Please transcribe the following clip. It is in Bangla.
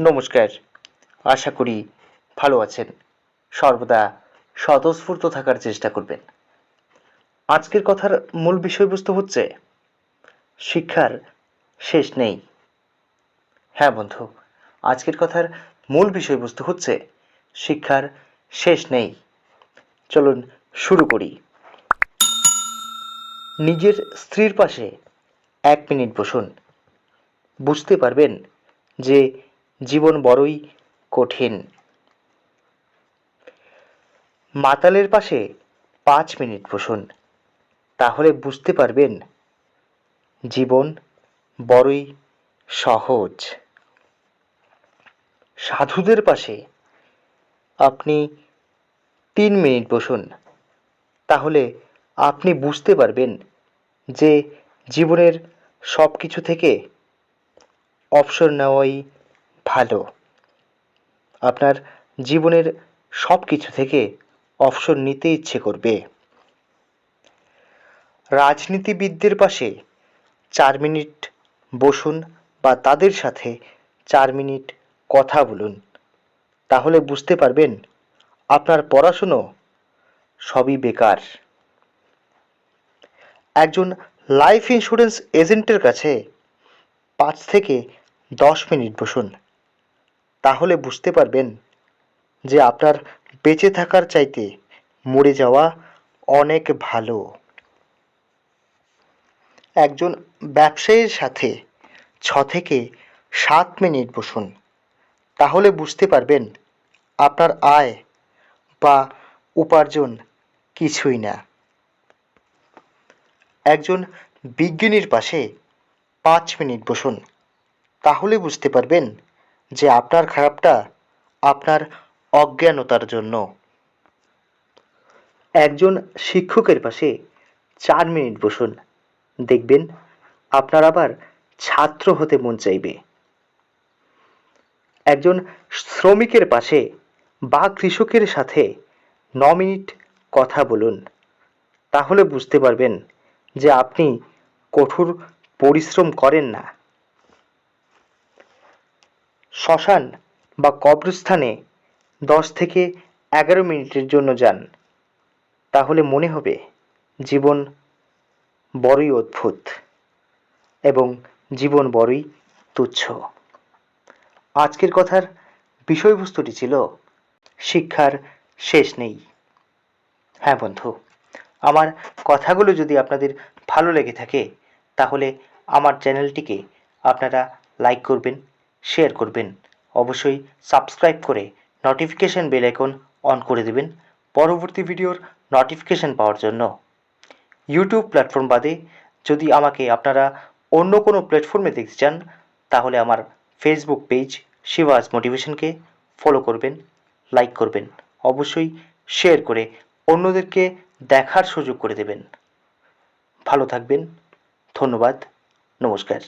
নমস্কার। আশা করি ভালো আছেন। সর্বদা স্বতঃস্ফূর্ত থাকার চেষ্টা করবেন। আজকের কথার মূল বিষয়বস্তু হচ্ছে, শিক্ষার শেষ নেই। হ্যাঁ বন্ধু, আজকের কথার মূল বিষয়বস্তু হচ্ছে, শিক্ষার শেষ নেই। চলুন শুরু করি। নিজের স্ত্রীর পাশে এক মিনিট বসুন। বুঝতে পারবেন যে জীবন বড়ই কঠিন। মাতালের পাশে পাঁচ মিনিট বসুন, তাহলে বুঝতে পারবেন জীবন বড়ই সহজ। সাধুদের পাশে আপনি তিন মিনিট বসুন, তাহলে আপনি বুঝতে পারবেন যে জীবনের সব কিছু থেকে অবসর নেওয়াই ভালো। আপনার জীবনের সব কিছু থেকে অবসর নিতে ইচ্ছে করবে। রাজনীতিবিদদের পাশে চার মিনিট বসুন বা তাদের সাথে চার মিনিট কথা বলুন। তাহলে বুঝতে পারবেন আপনার পড়াশুনো সবই বেকার। একজন লাইফ ইন্স্যুরেন্স এজেন্টের কাছে পাঁচ থেকে দশ মিনিট বসুন। তাহলে বুঝতে পারবেন যে আপনার বেঁচে থাকার চাইতে মরে যাওয়া অনেক ভালো। একজন ব্যবসায়ীর সাথে ছ থেকে সাত মিনিট বসুন, তাহলে বুঝতে পারবেন আপনার আয় বা উপার্জন কিছুই না। একজন বিজ্ঞানীর পাশে পাঁচ মিনিট বসুন, তাহলে বুঝতে পারবেন যে আপনার খারাপটা আপনার অজ্ঞানতার জন্য। একজন শিক্ষকের পাশে চার মিনিট বসুন। দেখবেন আপনার আবার ছাত্র হতে মন চাইবে। একজন শ্রমিকের পাশে বা কৃষকের সাথে ন মিনিট কথা বলুন। তাহলে বুঝতে পারবেন যে আপনি কঠোর পরিশ্রম করেন না। শ্মশান বা কবরস্থানে দশ থেকে এগারো মিনিটের জন্য যান। তাহলে মনে হবে জীবন বড়ই অদ্ভুত এবং জীবন বড়ই তুচ্ছ। আজকের কথার বিষয়বস্তুটি ছিল শিক্ষার শেষ নেই। হ্যাঁ বন্ধু, আমার কথাগুলো যদি আপনাদের ভালো লেগে থাকে, তাহলে আমার চ্যানেলটিকে আপনারা লাইক করবেন শেয়ার করবেন। অবশ্যই সাবস্ক্রাইব করে নোটিফিকেশন বেল আইকন অন করে দেবেন পরবর্তী ভিডিওর নোটিফিকেশন পাওয়ার জন্য। ইউটিউব প্ল্যাটফর্ম বাদে যদি আমাকে আপনারা অন্য কোনো প্ল্যাটফর্মে দেখতে চান, তাহলে আমার ফেসবুক পেজ শিবাজ মোটিভেশনকে ফলো করবেন লাইক করবেন। অবশ্যই শেয়ার করে অন্যদেরকে দেখার সুযোগ করে দেবেন। ভালো থাকবেন, ধন্যবাদ, নমস্কার।